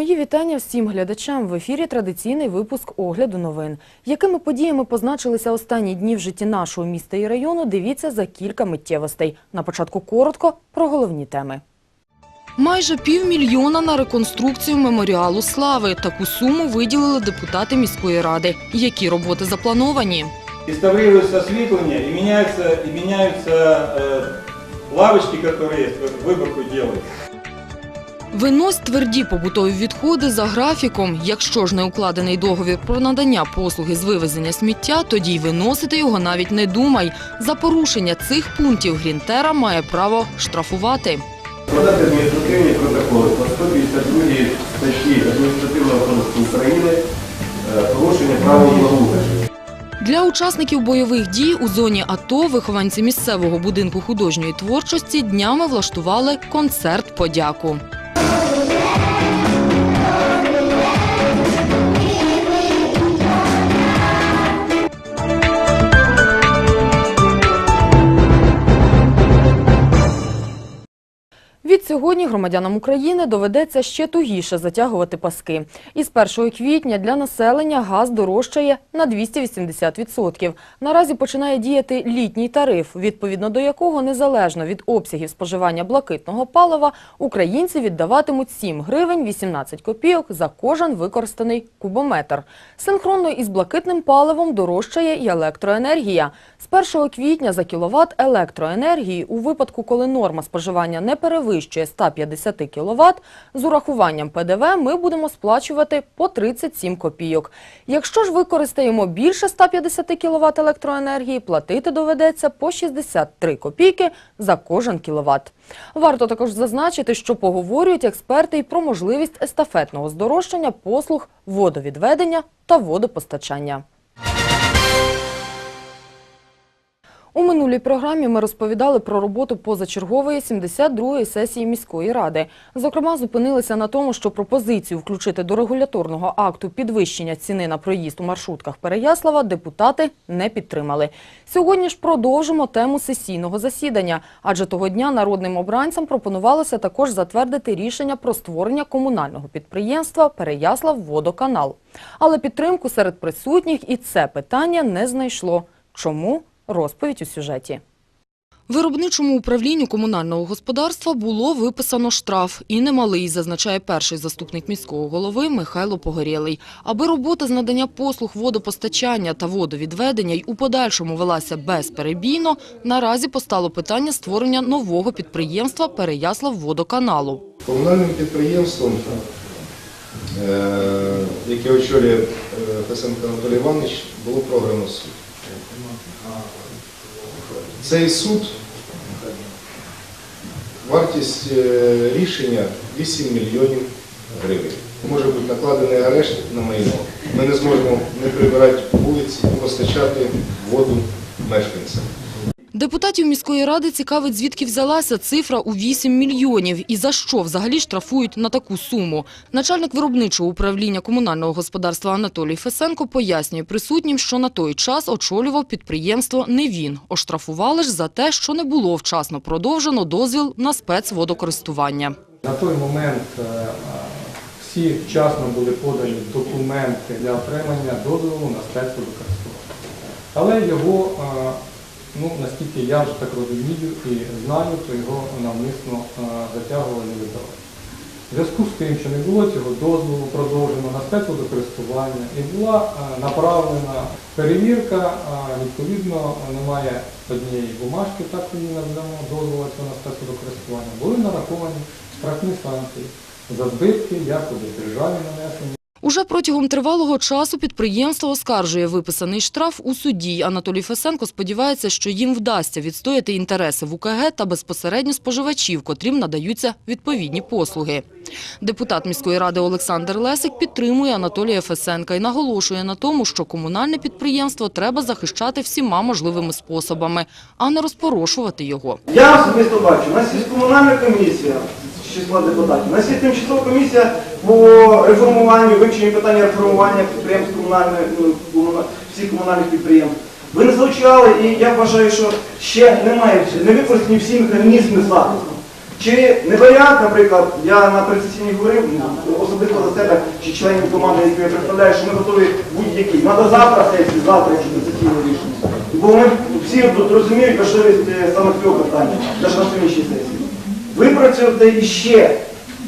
Мої вітання всім глядачам. В ефірі традиційний випуск огляду новин. Якими подіями позначилися останні дні в житті нашого міста і району, дивіться за кілька миттєвостей. На початку коротко про головні теми. Майже півмільйона на реконструкцію меморіалу слави. Таку суму виділили депутати міської ради. Які роботи заплановані? Реставрируется осветление и меняются, и меняются э, лавочки, которые в выборку Винось тверді побутові відходи за графіком. Якщо ж не укладений договір про надання послуги з вивезення сміття, тоді й виносити його навіть не думай. За порушення цих пунктів Грінтера має право штрафувати. Складати адміністративні протоколи по 152 статті Адміністративного кодексу України е, порушення правил благоустрою. Для учасників бойових дій у зоні АТО вихованці місцевого будинку художньої творчості днями влаштували концерт подяку. Сьогодні громадянам України доведеться ще тугіше затягувати паски. Із 1 квітня для населення газ дорожчає на 280%. Наразі починає діяти літній тариф, відповідно до якого незалежно від обсягів споживання блакитного палива українці віддаватимуть 7 гривень 18 копійок за кожен використаний кубометр. Синхронно із блакитним паливом дорожчає і електроенергія. З 1 квітня за кіловат електроенергії у випадку, коли норма споживання не перевищує 150 кВт, з урахуванням ПДВ ми будемо сплачувати по 37 копійок. Якщо ж використаємо більше 150 кВт електроенергії, платити доведеться по 63 копійки за кожен кіловат. Варто також зазначити, що поговорюють експерти й про можливість естафетного здорожчання послуг водовідведення та водопостачання. У минулій програмі ми розповідали про роботу позачергової 72-ї сесії міської ради. Зокрема, зупинилися на тому, що пропозицію включити до регуляторного акту підвищення ціни на проїзд у маршрутках Переяслава депутати не підтримали. Сьогодні ж продовжимо тему сесійного засідання, адже того дня народним обранцям пропонувалося також затвердити рішення про створення комунального підприємства Переяслав водоканал. Але підтримку серед присутніх і це питання не знайшло. Чому? Розповідь у сюжеті. Виробничому управлінню комунального господарства було виписано штраф і немалий, зазначає перший заступник міського голови Михайло Погорєлий. Аби робота з надання послуг водопостачання та водовідведення й у подальшому велася безперебійно, наразі постало питання створення нового підприємства Переяслав водоканалу. Комунальним підприємством, е, яке очолює е, Писенко Анатолій Іванович, було програно суд. Цей суд, вартість е, рішення 8 мільйонів гривень. Може бути накладений арешт на майно. Ми не зможемо не прибирати вулиці, не постачати воду мешканцям. Депутатів міської ради цікавить, звідки взялася цифра у 8 мільйонів і за що взагалі штрафують на таку суму. Начальник виробничого управління комунального господарства Анатолій Фесенко пояснює присутнім, що на той час очолював підприємство не він. Оштрафували ж за те, що не було вчасно продовжено дозвіл на спецводокористування. На той момент е, всі вчасно були подані документи для отримання дозволу на спецводокористування. Але його, е, ну, наскільки я вже так розумію і знаю, то його навмисно е, затягували видавали. В зв'язку з тим, що не було цього дозволу продовжено на спецводокористування і була е, направлена перевірка, е, відповідно немає однієї бумажки, так її назвемо, дозволу цього на спецводокористування, були нараховані штрафні санкції за збитки, якоби державі нанесені. Уже протягом тривалого часу підприємство оскаржує виписаний штраф у суді. Анатолій Фесенко сподівається, що їм вдасться відстояти інтереси ВУКГ та безпосередньо споживачів, котрим надаються відповідні послуги. Депутат міської ради Олександр Лесик підтримує Анатолія Фесенка і наголошує на тому, що комунальне підприємство треба захищати всіма можливими способами, а не розпорошувати його. Я особисто бачу, у нас є комунальна комісія числа депутатів, нас тимчасова комісія по реформуванню, вивченню питання реформування підприємств комунальної, ну, всіх комунальних підприємств. Ви не залучали, і я вважаю, що ще немає, не використані всі механізми захисту. Чи не варіант, наприклад, я на предсесійні говорив, ну, особисто за себе, чи членів команди, яку я представляю, що ми готові будь-який. Треба завтра сесію, завтра, якщо предсесійне рішення. Бо ми всі розуміють важливість е, саме цього питання, навіть на сьогоднішній сесії. Випрацювати іще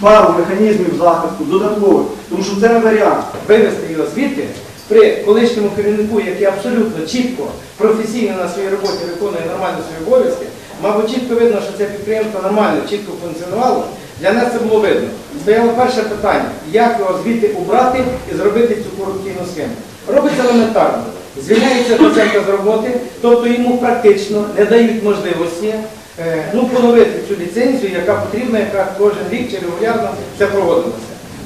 пару механізмів захисту додаткових, тому що це не варіант. вивести його звідти при колишньому керівнику, який абсолютно чітко, професійно на своїй роботі виконує нормально свої обов'язки, мабуть, чітко видно, що це підприємство нормально, чітко функціонувало. Для нас це було видно. Стояло перше питання, як його звідти убрати і зробити цю корупційну схему. Робиться елементарно. Звільняється доцента з роботи, тобто йому практично не дають можливості ну, поновити цю ліцензію, яка потрібна, яка кожен рік чи регулярно це проводилося.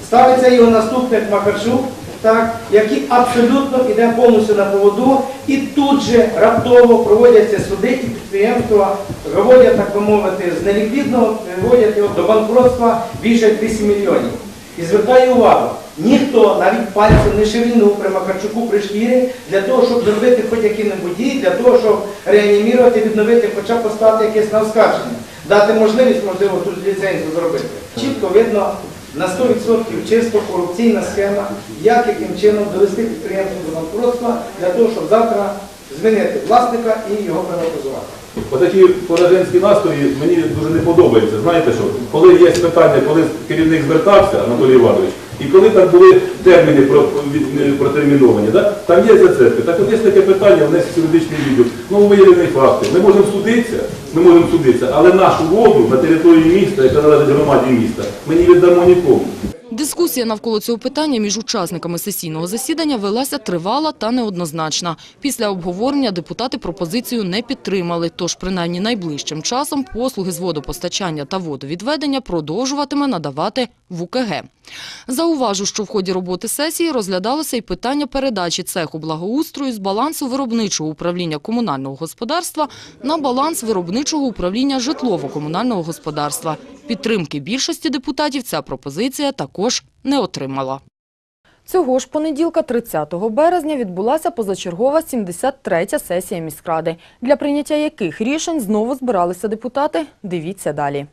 Ставиться його наступник Макарчук, так, який абсолютно йде повністю на поводу, і тут же раптово проводяться суди, і підприємства виводять, так би мовити, з неліквідного, виводять його до банкротства більше як 8 мільйонів. І звертаю увагу, ніхто навіть пальцем не шевельнув при Макарчуку при шкірі для того, щоб зробити хоч які-небудь дії, для того, щоб реанімірувати, відновити, хоча б поставити якесь на оскарження, дати можливість, можливо, тут ліцензію зробити. Чітко видно на 100% чисто корупційна схема, як яким чином довести підприємство до банкротства для того, щоб завтра змінити власника і його приватизувати. Отакі пораженські настрої мені дуже не подобаються. Знаєте що? Коли є питання, коли керівник звертався, Анатолій Іванович, і коли там були терміни протерміновані, да? там є зацепки. Так от є таке питання, внести юридичний відділ. Ну, виявлені факти. Ми можемо судитися, ми можемо судитися, але нашу воду на території міста, яка належить громаді міста, ми не віддамо нікому. Дискусія навколо цього питання між учасниками сесійного засідання велася тривала та неоднозначна. Після обговорення депутати пропозицію не підтримали, тож принаймні найближчим часом послуги з водопостачання та водовідведення продовжуватиме надавати ВУКГ. Зауважу, що в ході роботи сесії розглядалося і питання передачі цеху благоустрою з балансу виробничого управління комунального господарства на баланс виробничого управління житлово-комунального господарства. Підтримки більшості депутатів ця пропозиція також не отримала. Цього ж понеділка, 30 березня, відбулася позачергова 73-я сесія міськради, для прийняття яких рішень знову збиралися депутати. Дивіться далі.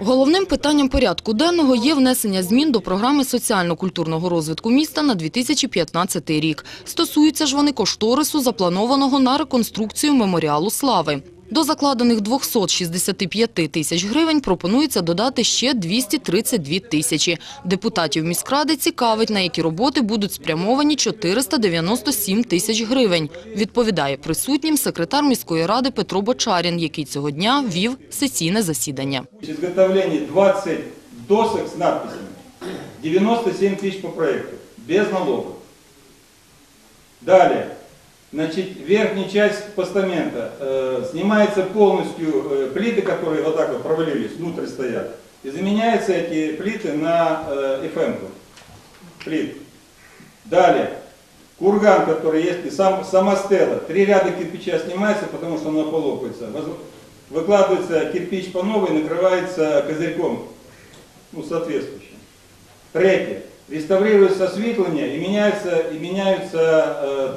Головним питанням порядку денного є внесення змін до програми соціально-культурного розвитку міста на 2015 рік. Стосуються ж вони кошторису, запланованого на реконструкцію меморіалу слави. До закладених 265 тисяч гривень пропонується додати ще 232 тисячі. Депутатів міськради цікавить, на які роботи будуть спрямовані 497 тисяч гривень. Відповідає присутнім секретар міської ради Петро Бочарін, який цього дня вів сесійне засідання. Изготовление 20 досок с надписями. 97 тысяч по проекту. Без налогов. Далее. Значит, верхняя часть постамента э, снимается полностью э, плиты, которые вот так вот провалились, внутрь стоят. И заменяются эти плиты на э, FM плит. Далее. Курган, который есть, и сам, сама стела. Три ряда кирпича снимается, потому что она полопается. Выкладывается кирпич по новой, накрывается козырьком, ну, соответствующим. Третье. Реставрируется осветление и меняются, и меняются э,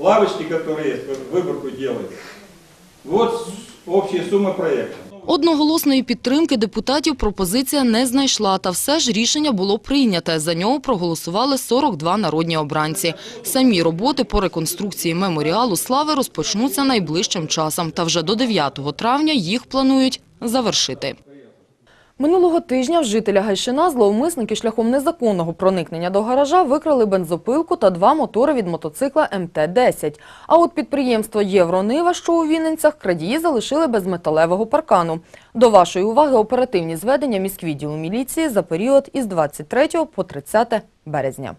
лавочки, которые есть, выборку делают. Вот общая сумма проекта. Одноголосної підтримки депутатів пропозиція не знайшла, та все ж рішення було прийняте. За нього проголосували 42 народні обранці. Самі роботи по реконструкції меморіалу слави розпочнуться найближчим часом, та вже до 9 травня їх планують завершити. Минулого тижня в жителя Гайшина зловмисники шляхом незаконного проникнення до гаража викрали бензопилку та два мотори від мотоцикла МТ-10. А от підприємство «Євронива», що у Вінницях, крадії залишили без металевого паркану. До вашої уваги оперативні зведення міськвідділу міліції за період із 23 по 30 березня.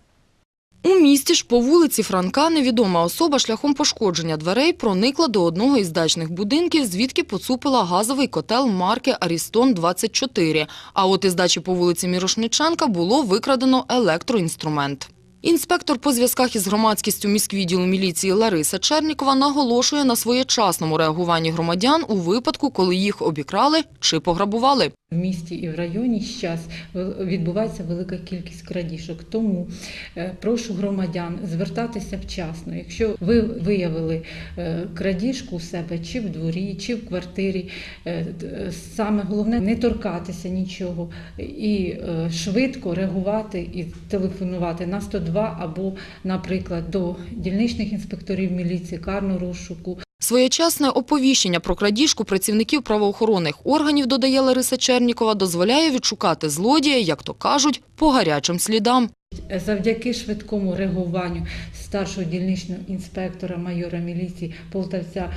У місті ж по вулиці Франка невідома особа шляхом пошкодження дверей проникла до одного із дачних будинків, звідки поцупила газовий котел марки «Арістон-24». А от із дачі по вулиці Мірошниченка було викрадено електроінструмент. Інспектор по зв'язках із громадськістю міськвідділу міліції Лариса Чернікова наголошує на своєчасному реагуванні громадян у випадку, коли їх обікрали чи пограбували. В місті і в районі зараз відбувається велика кількість крадіжок. Тому е, прошу громадян звертатися вчасно. Якщо ви виявили е, крадіжку у себе чи в дворі, чи в квартирі, е, саме головне не торкатися нічого і швидко реагувати і телефонувати на 102 або, наприклад, до дільничних інспекторів міліції, карного розшуку, Своєчасне оповіщення про крадіжку працівників правоохоронних органів, додає Лариса Чернікова, дозволяє відшукати злодія, як то кажуть, по гарячим слідам. Завдяки швидкому реагуванню старшого дільничного інспектора майора міліції Полтавця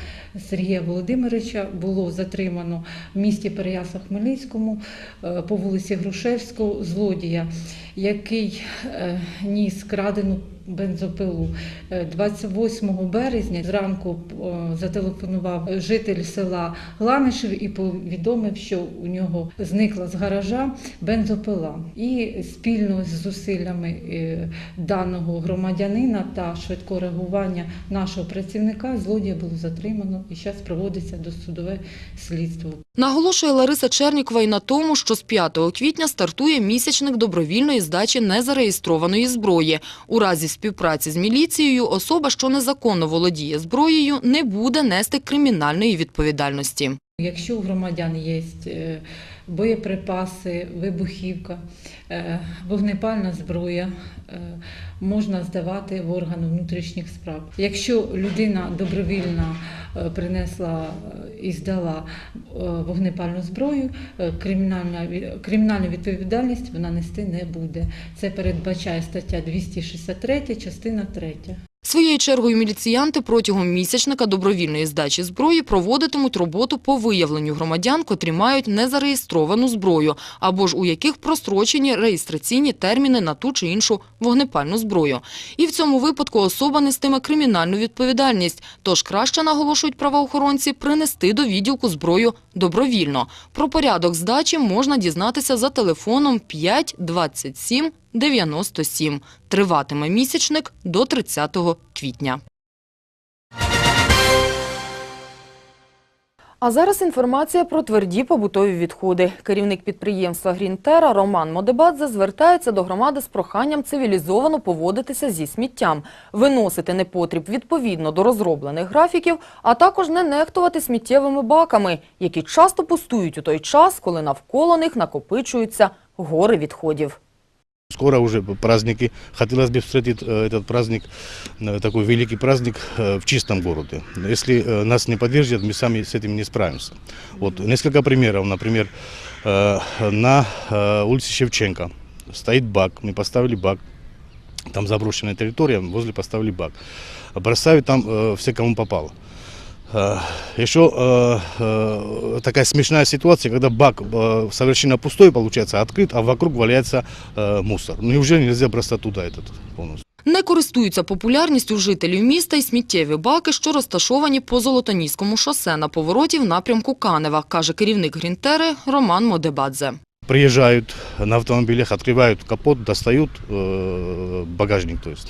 Сергія Володимировича було затримано в місті Переяслав-Хмельницькому е, по вулиці Грушевського злодія, який е, ніс крадену бензопилу. Е, 28 березня зранку е, зателефонував житель села Гланишев і повідомив, що у нього зникла з гаража бензопила. І спільно з зусиллями е, даного громадянина та швидкого реагування нашого працівника злодія було затримано і зараз проводиться досудове слідство. Наголошує Лариса Чернікова і на тому, що з 5 квітня стартує місячник добровільної здачі незареєстрованої зброї. У разі співпраці з міліцією особа, що незаконно володіє зброєю, не буде нести кримінальної відповідальності. Якщо у громадян є е, боєприпаси, вибухівка, е, вогнепальна зброя, е, можна здавати в органи внутрішніх справ. Якщо людина добровільно принесла і здала вогнепальну зброю, кримінальну відповідальність вона нести не буде. Це передбачає стаття 263, частина 3. Своєю чергою міліціянти протягом місячника добровільної здачі зброї проводитимуть роботу по виявленню громадян, котрі мають незареєстровану зброю, або ж у яких прострочені реєстраційні терміни на ту чи іншу вогнепальну зброю. І в цьому випадку особа нестиме кримінальну відповідальність, тож краще, наголошують правоохоронці, принести до відділку зброю добровільно. Про порядок здачі можна дізнатися за телефоном 5 27 97. Триватиме місячник до 30 квітня. А зараз інформація про тверді побутові відходи. Керівник підприємства «Грінтера» Роман Модебадзе звертається до громади з проханням цивілізовано поводитися зі сміттям, виносити непотріб відповідно до розроблених графіків, а також не нехтувати сміттєвими баками, які часто пустують у той час, коли навколо них накопичуються гори відходів. Скоро уже праздники. Хотелось бы встретить э, этот праздник, э, такой великий праздник э, в чистом городе. Если э, нас не поддержат, мы сами с этим не справимся. Вот несколько примеров. Например, э, на э, улице Шевченко стоит бак. Мы поставили бак. Там заброшенная территория, возле поставили бак. Бросают там э, все, кому попало. Э, Еще э, э, такая смешная ситуация, когда бак э, совершенно пустой получается, открыт, а вокруг валяется э, мусор. Неужели нельзя бросать туда этот полностью? Не користуються популярністю жителів міста й сміттєві баки, що розташовані по Золотоніському шосе на повороті в напрямку Канева, каже керівник Грінтери Роман Модебадзе. Приезжают на автомобилях, открывают капот, достают э, багажник, то есть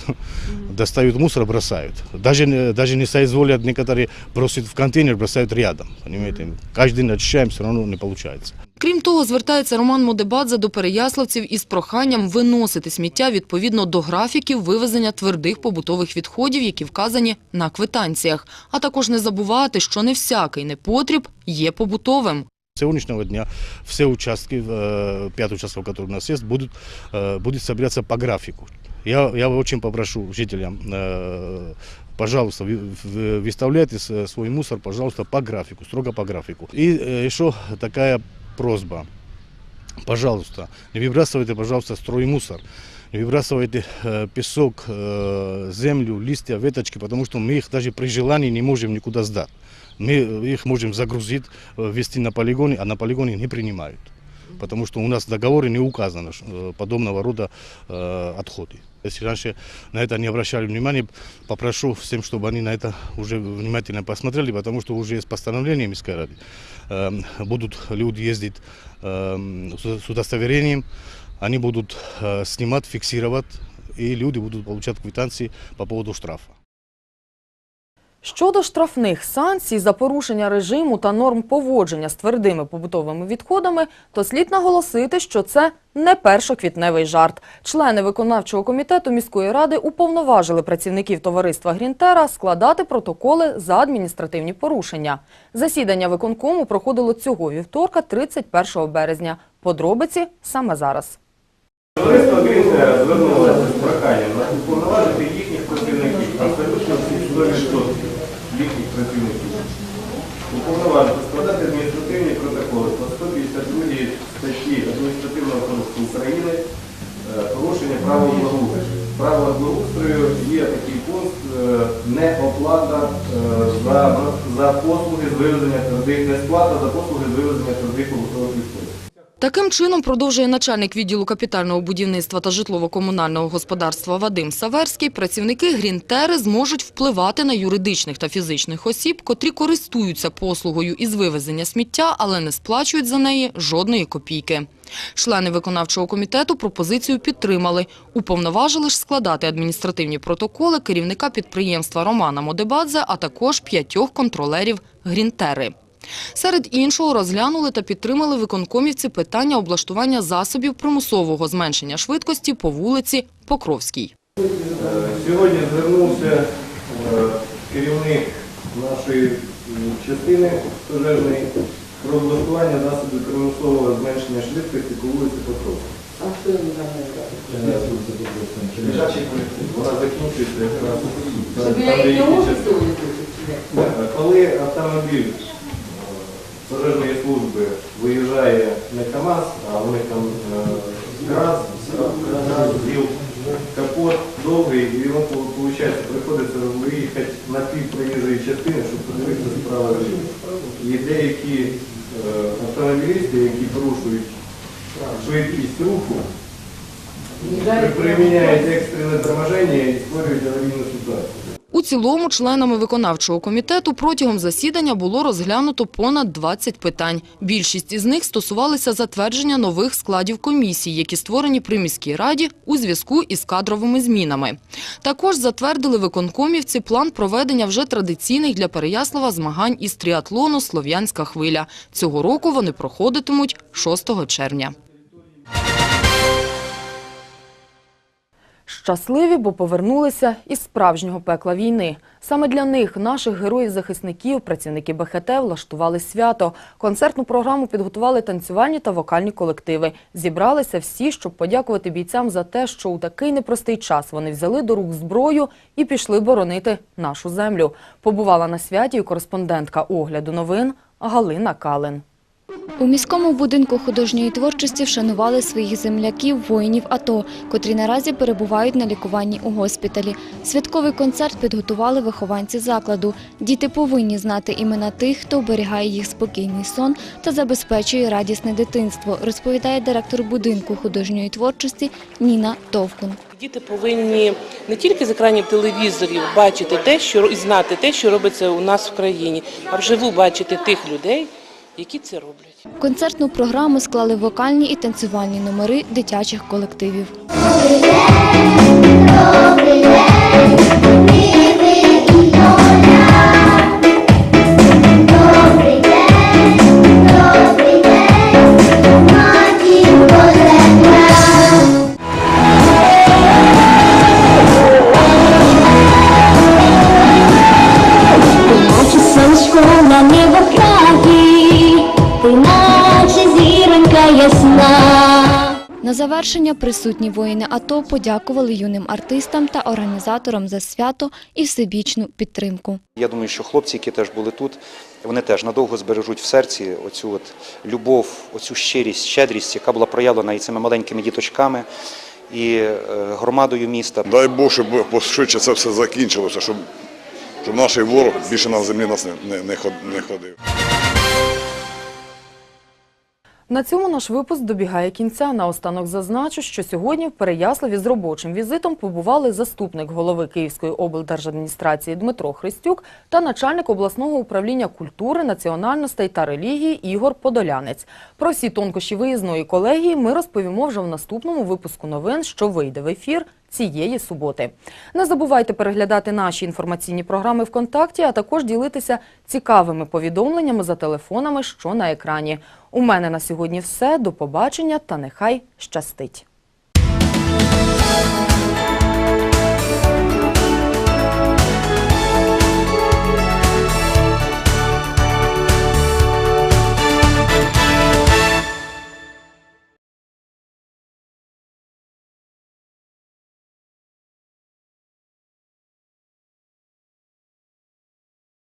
достают мусор, бросают. Даже, не- даже не соизволят некоторые бросить в контейнер, бросают рядом. Понимаете? Каждый день очищаем, все равно не получается. Крім того, звертається Роман Модебадзе до переяславців із проханням виносити сміття відповідно до графіків вивезення твердих побутових відходів, які вказані на квитанціях. А також не забувати, що не всякий непотріб є побутовим. Сегодняшнего дня все участки, э, пять участков, которые у нас есть, будут, э, будет собираться по графику. Я, я очень попрошу жителям, э, пожалуйста, вы- вы- выставляйте свой мусор, пожалуйста, по графику, строго по графику. И еще такая просьба. Пожалуйста, не выбрасывайте, пожалуйста, строй мусор. Не выбрасывайте песок, землю, листья, веточки, потому что мы их даже при желании не можем никуда сдать. Мы их можем загрузить, э, везти на полигоне, а на полигоне не принимают. Потому что у нас в договоре не указано ш- э, подобного рода э, отходы. Если раньше на это не обращали внимания, попрошу всем, чтобы они на это уже внимательно посмотрели, потому что уже есть постановление Мирской Рады. Э, будут люди ездить э, с с удостоверением, они будут э, снимать, фиксировать и люди будут получать квитанции по поводу штрафа. Щодо штрафних санкцій за порушення режиму та норм поводження з твердими побутовими відходами, то слід наголосити, що це не першоквітневий жарт. Члени виконавчого комітету міської ради уповноважили працівників товариства Грінтера складати протоколи за адміністративні порушення. Засідання виконкому проходило цього вівторка, 31 березня. Подробиці саме зараз. Товариство Грінтера звернулося з проханням уповноважити їхніх працівників, абсолютно всі 100% їхніх працівників. Уповноважити складати адміністративні протоколи по 152 статті Адміністративного кодексу України е, порушення правил благоустрою. В правилах благоустрою є такий пункт е, неоплата е, за, за послуги з вивезення твердих, за послуги з вивезення твердих побутових відходів. Таким чином, продовжує начальник відділу капітального будівництва та житлово-комунального господарства Вадим Саверський, працівники Грінтери зможуть впливати на юридичних та фізичних осіб, котрі користуються послугою із вивезення сміття, але не сплачують за неї жодної копійки. Члени виконавчого комітету пропозицію підтримали. Уповноважили ж складати адміністративні протоколи керівника підприємства Романа Модебадзе, а також п'ятьох контролерів Грінтери. Серед іншого розглянули та підтримали виконкомівці питання облаштування засобів примусового зменшення швидкості по вулиці Покровській. Сьогодні звернувся е, керівник нашої частини пожежної про облаштування засобів примусового зменшення швидкості по вулиці Покровській. А? Вона закінчується якраз. Е, Коли автомобіль пожежної служби виїжджає не КАМАЗ, а у них там е, ГРАЗ, ЗІЛ, капот довгий, і йому, виходить, приходиться виїхати на пів проїжджої частини, щоб подивитися справа режиму. І деякі е, автомобілісти, які порушують швидкість руху, при- приміняють екстрене торможення і створюють аварійну ситуацію. У цілому членами виконавчого комітету протягом засідання було розглянуто понад 20 питань. Більшість із них стосувалися затвердження нових складів комісій, які створені при міській раді у зв'язку із кадровими змінами. Також затвердили виконкомівці план проведення вже традиційних для Переяслава змагань із тріатлону «Слов'янська хвиля». Цього року вони проходитимуть 6 червня. Щасливі, бо повернулися із справжнього пекла війни. Саме для них, наших героїв-захисників, працівники БХТ влаштували свято. Концертну програму підготували танцювальні та вокальні колективи. Зібралися всі, щоб подякувати бійцям за те, що у такий непростий час вони взяли до рук зброю і пішли боронити нашу землю. Побувала на святі і кореспондентка огляду новин Галина Калин. У міському будинку художньої творчості вшанували своїх земляків, воїнів АТО, котрі наразі перебувають на лікуванні у госпіталі. Святковий концерт підготували вихованці закладу. Діти повинні знати імена тих, хто оберігає їх спокійний сон та забезпечує радісне дитинство, розповідає директор будинку художньої творчості Ніна Товкун. Діти повинні не тільки з екранів телевізорів бачити те, що і знати те, що робиться у нас в країні, а вживу бачити тих людей, які це роблять. Концертну програму склали вокальні і танцювальні номери дитячих колективів. Наче завершення присутні воїни АТО подякували юним артистам та організаторам за свято і всебічну підтримку. Я думаю, що хлопці, які теж були тут, вони теж надовго збережуть в серці оцю от любов, оцю щирість, щедрість, яка була проявлена і цими маленькими діточками, і е, громадою міста. Дай Бог, щоб пошвидше це все закінчилося, щоб, щоб наш ворог більше на землі нас не, не, не не ходив. На цьому наш випуск добігає кінця. Наостанок зазначу, що сьогодні в Переяславі з робочим візитом побували заступник голови Київської облдержадміністрації Дмитро Христюк та начальник обласного управління культури, національностей та релігії Ігор Подолянець. Про всі тонкощі виїзної колегії ми розповімо вже в наступному випуску новин, що вийде в ефір цієї суботи. Не забувайте переглядати наші інформаційні програми ВКонтакті, а також ділитися цікавими повідомленнями за телефонами, що на екрані. У мене на сьогодні все. До побачення та нехай щастить.